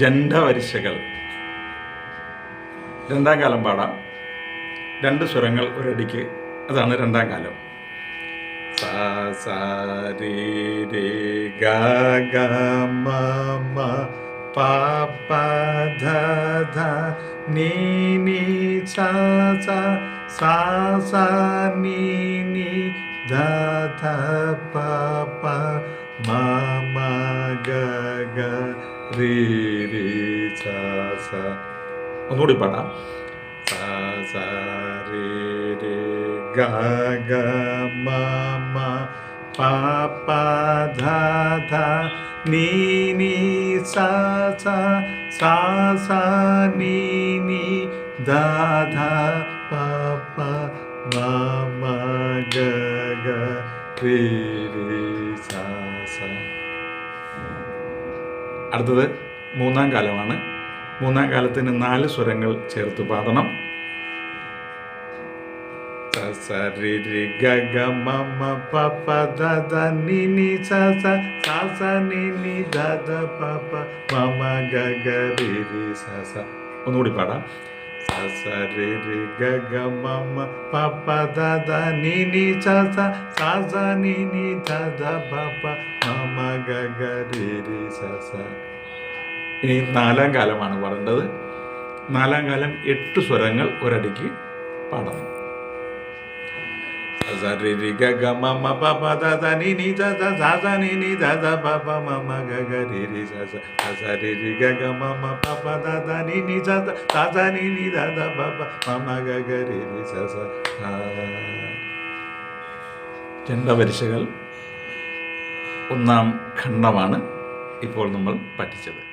ജണ്ഡവരിശകൾ രണ്ടാം കാലം പാടാം. രണ്ട് സ്വരങ്ങൾ ഒരടിക്ക്. അതാണ് രണ്ടാം കാലം. സാ സാ രേ ഗ ഗ മ മ പ പ ധ ധ നീ നീ സ സ സാ സ നീ നീ ധ ധ പ പ മ മ ഗ ഗ രീ രീ സ സ ഒന്നുകൂടി പാടാം. സ സ രേ രേ ഗ ഗ മ മ പ പ ധ ധ നീ നീ സ സ സാ സ നീ നീ ധ ധ പ പ മ മ ഗ ഗ രീ രീ സ സ അടുത്തത് മൂന്നാം കാലമാണ്. മൂന്നാം കാലത്തിന് നാല് സ്വരങ്ങൾ ചേർത്ത് പാടണം. ഒന്നുകൂടി പാടാം. സ ഇനി നാലാം കാലമാണ് പാടേണ്ടത് നാലാം കാലം എട്ട് സ്വരങ്ങൾ ഒരടിക്ക് പാടണം. ചെണ്ട രി ഒന്നാം ഖണ്ഡമാണ് ഇപ്പോൾ നമ്മൾ പഠിച്ചത്.